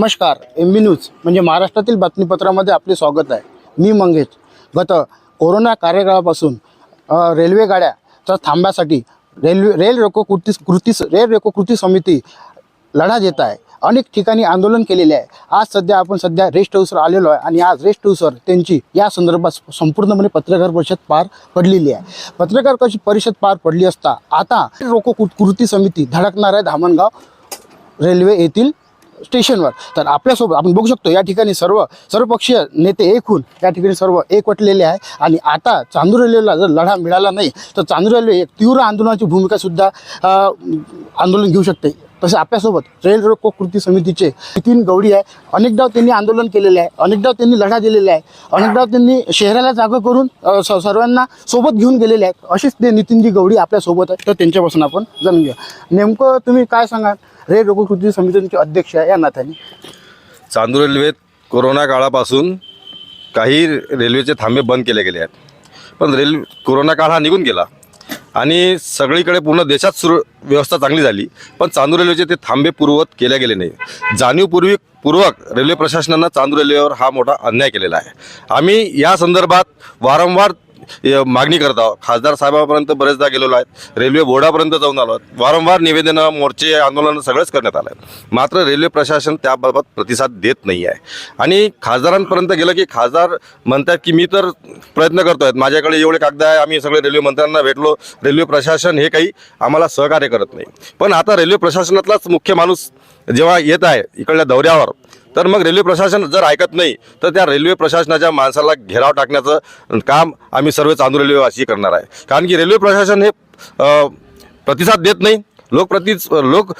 नमस्कार एम बी न्यूज म्हणजे महाराष्ट्रातील बातमीपत्रामध्ये आपले स्वागत आहे. मी मंगेश. गत कोरोना कार्यकाळापासून अ, रेल्वे गाड्याच्या थांब्यासाठी रेल्वे रेल रोको कृती कृती रेल रोको कृती समिती लढा देत आहे. अनेक ठिकाणी आंदोलन केलेले आहे. आज सध्या आपण सध्या रेस्ट हाऊसवर आलेलो आहे आणि आज रेस्ट हाऊसवर त्यांची या संदर्भात संपूर्णपणे पत्रकार परिषद पार पडलेली आहे. पत्रकार कशी परिषद पार पडली असता आता रोको कृती समिती धडकणार आहे धामणगाव रेल्वे येथील स्टेशनवर. तर आपल्यासोबत आपण बघू शकतो या ठिकाणी सर्व सर्वपक्षीय नेते एक होऊन या ठिकाणी सर्व एकवटलेले आहे. आणि आता चांदूर रेल्वेला जर लढा मिळाला नाही तर चांदूर रेल्वे एक तीव्र आंदोलनाची भूमिकासुद्धा आंदोलन घेऊ शकते. तसे आपल्यासोबत रेल रोको कृती समितीचे नितीन गवडी आहे. अनेकदा त्यांनी आंदोलन केलेले आहे. अनेकदा त्यांनी लढा दिलेला आहे. अनेकदा त्यांनी शहराला जागा करून स- सर्वांना सोबत घेऊन गेलेले आहेत. असेच ते नितीनजी गवडी आपल्यासोबत आहे तर त्यांच्यापासून आपण जाणून घ्या नेमकं तुम्ही काय सांगाल? रेल रोको कृती समितीचे अध्यक्ष आहे या नात्याने. चांदूर रेल्वेत कोरोना काळापासून काही रेल्वेचे थांबे बंद केले गेले आहेत. पण रेल्वे कोरोना काळ हा निघून गेला. आणि सगळीकडे पूर्ण देशात सुरू व्यवस्था चांगली झाली पण चांदूर रेल्वेचे ते थांबे पूर्ववत केले गेले नाही. जाणीवपूर्वी पूर्वक रेल्वे प्रशासनानं चांदूर रेल्वेवर हा मोठा अन्याय केलेला आहे. आम्ही या संदर्भात वारंवार मागणी करत. आहोत खासदार साहेबांपर्यंत बरेचदा गेलेलो आहेत. रेल्वे बोर्डापर्यंत जाऊन आलो आहोत. वारंवार निवेदनं मोर्चे आंदोलन सगळंच करण्यात आलं आहे मात्र रेल्वे प्रशासन त्याबाबत प्रतिसाद देत नाही आहे. आणि खासदारांपर्यंत गेलं की खासदार म्हणतात की मी तर प्रयत्न करतो आहेत माझ्याकडे एवढे कागद आहे आम्ही सगळे रेल्वे मंत्र्यांना भेटलो. रेल्वे प्रशासन हे काही आम्हाला सहकार्य करत नाही. पण आता रेल्वे प्रशासनातलाच मुख्य माणूस जेव्हा येत आहे इकडल्या दौऱ्यावर तर मग रेल्वे प्रशासन जर ऐकत नाही तर त्या रेल्वे प्रशासनाच्या माणसाला घेराव टाकण्याचं काम आम्ही सर्व चांदूर रेल्वेवासी करणार आहे. कारण की रेल्वे प्रशासन हे प्रतिसाद देत नाही. लोकप्रति लोक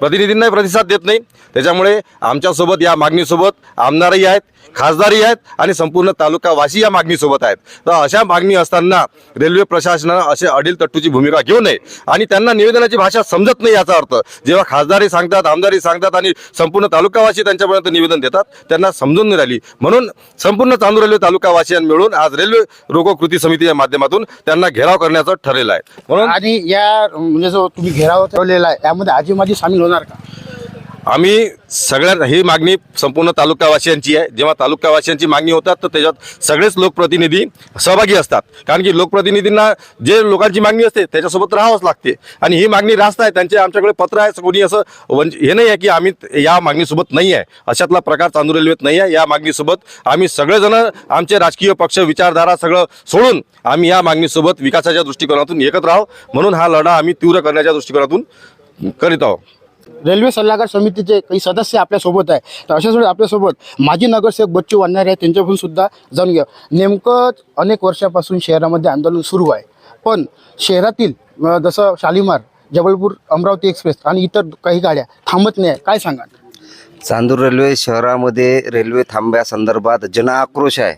प्रतिनिधींनाही प्रतिसाद देत नाही. त्याच्यामुळे आमच्यासोबत या मागणीसोबत आमदारही आहेत खासदारही आहेत आणि संपूर्ण तालुकावासी या मागणीसोबत आहेत. तर अशा मागणी असताना रेल्वे प्रशासनानं असे अडील तट्टूची भूमिका घेऊ नये आणि त्यांना निवेदनाची भाषा समजत नाही याचा अर्थ. जेव्हा खासदारही सांगतात आमदारही सांगतात आणि संपूर्ण तालुकावासी त्यांच्यापर्यंत निवेदन देतात त्यांना समजून नाही राहिली. म्हणून संपूर्ण चांदूर रेल्वे तालुकावासियांनी मिळून आज रेल्वे रोको कृती समितीच्या माध्यमातून त्यांना घेराव करण्याचं ठरलेलं आहे. म्हणून आणि या म्हणजे जो तुम्ही घेराव ठेवलेला आहे यामध्ये आजी माझी सामील होणार का? आम्ही सगळ्या ही मागणी संपूर्ण तालुकावासियांची आहे. जेव्हा तालुकावासियांची मागणी होतात तर त्याच्यात सगळेच लोकप्रतिनिधी सहभागी असतात. कारण की लोकप्रतिनिधींना जे लोकांची मागणी असते त्याच्यासोबत राहावंच लागते. आणि ही मागणी रास्त आहे त्यांचे आमच्याकडे पत्र आहे कोणी असं वंच हे नाही आहे की आम्ही या मागणीसोबत नाही आहे. अशातला प्रकार चांदूर रेल्वेत नाही आहे. या मागणीसोबत आम्ही सगळेजण आमचे राजकीय पक्ष विचारधारा सगळं सोडून आम्ही या मागणीसोबत विकासाच्या दृष्टिकोनातून एकत्र आहोत. म्हणून हा लढा आम्ही तीव्र करण्याच्या दृष्टिकोनातून करीत आहोत. रेल्वे सल्लागार समितीचे काही सदस्य आपल्यासोबत आहे. तर अशाच वेळी आपल्यासोबत माजी नगरसेवक बच्चू वानरे आहेत त्यांच्याकडून सुद्धा जाणून घ्या नेमकं अनेक वर्षापासून शहरामध्ये आंदोलन सुरू आहे. पण शहरातील जसं शालिमार जबलपूर अमरावती एक्सप्रेस आणि इतर काही गाड्या थांबत नाही आहे. काय सांगा चांदूर रेल्वे शहरामध्ये रेल्वे थांब्यासंदर्भात जनआक्रोश आहे.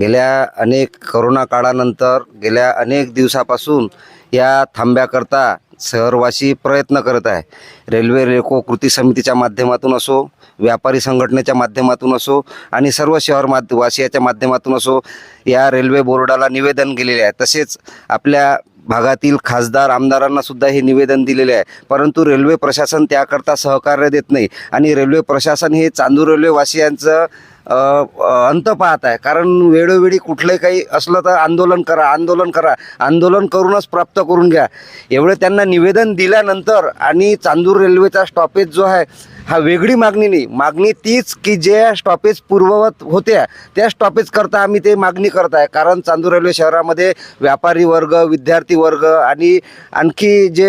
गेल्या अनेक करोना काळानंतर गेल्या अनेक दिवसापासून या थांब्याकरता शहरवासी प्रयत्न करत आहे. रेल्वे रेको कृती समितीच्या माध्यमातून असो व्यापारी संघटनेच्या माध्यमातून असो आणि सर्व शहर माध्य वासियाच्या माध्यमातून असो या रेल्वे बोर्डाला निवेदन गेलेले आहे. तसेच आपल्या भागातील खासदार आमदारांना सुद्धा हे निवेदन दिलेले आहे. परंतु रेल्वे प्रशासन त्याकरता सहकार्य देत नाही आणि रेल्वे प्रशासन हे चांदूर रेल्वेवासियांचं अंत पाहत आहे. कारण वेळोवेळी कुठले काही असलं तर आंदोलन करा आंदोलन करा. आंदोलन करूनच प्राप्त करून घ्या. एवढं त्यांना निवेदन दिल्यानंतर आणि चांदूर रेल्वेचा स्टॉपेज जो आहे हा वेगळी मागणी नाही. मागणी तीच की जे स्टॉपेज पूर्ववत होत्या त्या स्टॉपेज करता आम्ही ते मागणी करत आहे कारण चांदूर रेल्वे शहरामध्ये व्यापारी वर्ग विद्यार्थी वर्ग आणि आणखी जे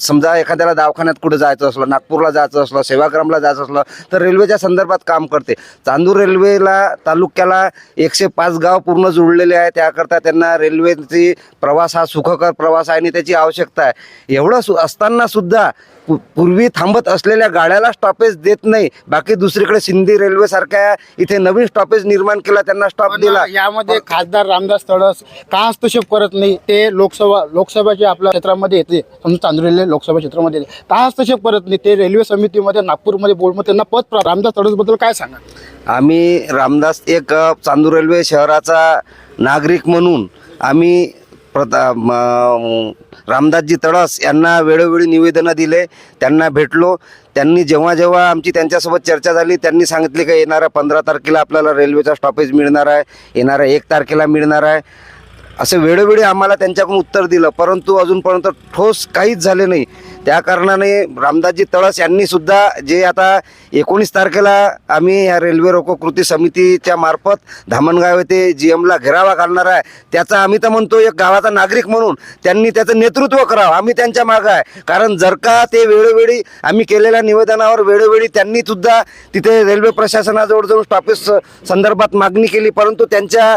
समजा एखाद्याला दवाखान्यात कुठं जायचं असलं नागपूरला जायचं असलं सेवाग्रामला जायचं असलं तर रेल्वेच्या संदर्भात काम करते. चांदूर रेल्वेला तालुक्याला एकशे पाच गाव पूर्ण जुळलेले आहे त्याकरता त्यांना रेल्वेची प्रवास हा सुखकर प्रवास आहे आणि त्याची आवश्यकता आहे. एवढं सु असताना सुद्धा पूर्वी थांबत असलेल्या गाड्याला स्टॉपेज देत नाही. बाकी दुसरीकडे सिंधी रेल्वे सारख्या इथे नवीन स्टॉपेज निर्माण केला त्यांना स्टॉप दिला. यामध्ये खासदार रामदास तडस का हस्तक्षेप करत नाही? ते लोकसभा लोकसभाच्या आपल्या क्षेत्रामध्ये येते. समजा रेल्वे लोकसभा क्षेत्रामध्ये येते. का हस्तक्षेप करत नाही? ते रेल्वे समितीमध्ये नागपूरमध्ये बोर्डमध्ये त्यांना पद रामदास तडसबद्दल काय सांगा? आम्ही रामदास एक अ, चांदूर रेल्वे शहराचा नागरिक म्हणून आम्ही प्रता रामदासजी तळस यांना वेळोवेळी निवेदनं दिले त्यांना भेटलो. त्यांनी जेव्हा जेव्हा आमची त्यांच्यासोबत चर्चा झाली त्यांनी सांगितले की येणाऱ्या पंधरा तारखेला आपल्याला रेल्वेचा स्टॉपेज मिळणार आहे येणाऱ्या एक तारखेला मिळणार आहे. असं वेळोवेळी आम्हाला त्यांच्याकडून उत्तर दिलं परंतु अजूनपर्यंत ठोस काहीच झाले नाही. त्या कारणाने रामदासजी तळस यांनी सुद्धा जे आता एकोणीस तारखेला आम्ही या रेल्वे रोको कृती समितीच्या मार्फत धामणगाव येथे जी एमला घेरावा घालणार आहे त्याचा आम्ही तर म्हणतो एक गावाचा नागरिक म्हणून त्यांनी त्याचं नेतृत्व करावं. आम्ही त्यांच्या मागं आहे. कारण जर का ते वेळोवेळी आम्ही केलेल्या निवेदनावर वेळोवेळी त्यांनी सुद्धा तिथे रेल्वे प्रशासनाजवळ जाऊन स्टॉपेज संदर्भात मागणी केली परंतु त्यांच्या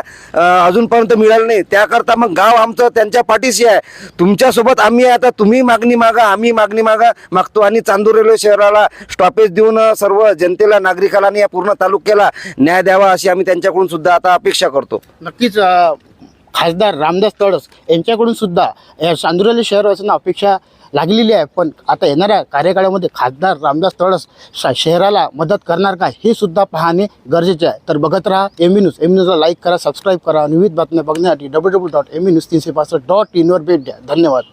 अजूनपर्यंत मिळालं नाही. त्याकरता मग गाव आमचं त्यांच्या पाठीशी आहे. तुमच्यासोबत आम्ही आता तुम्ही मागणी मागा आम्ही मागणी मागा मागतो. आणि चांदूर रेल्वे शहराला स्टॉपेज देऊन सर्व जनतेला नागरिकाला आणि या पूर्ण तालुक्याला न्याय द्यावा अशी आम्ही त्यांच्याकडून सुद्धा आता अपेक्षा करतो. नक्कीच खासदार रामदास तडस यांच्याकडून सुद्धा या शहर असणं अपेक्षा लागलेली आहे. पण आता येणाऱ्या कार्यकाळामध्ये खासदार रामदास तळस शहराला मदत करणार का हे सुद्धा पाहणे गरजेचे आहे. तर बघत राहा एम न्यूज एम न्यूजला लाईक करा सबस्क्राईब करा. विविध बातम्या बघण्यासाठी W W dot M news तीनशे पासष्ट डॉट इनवर भेट द्या. धन्यवाद.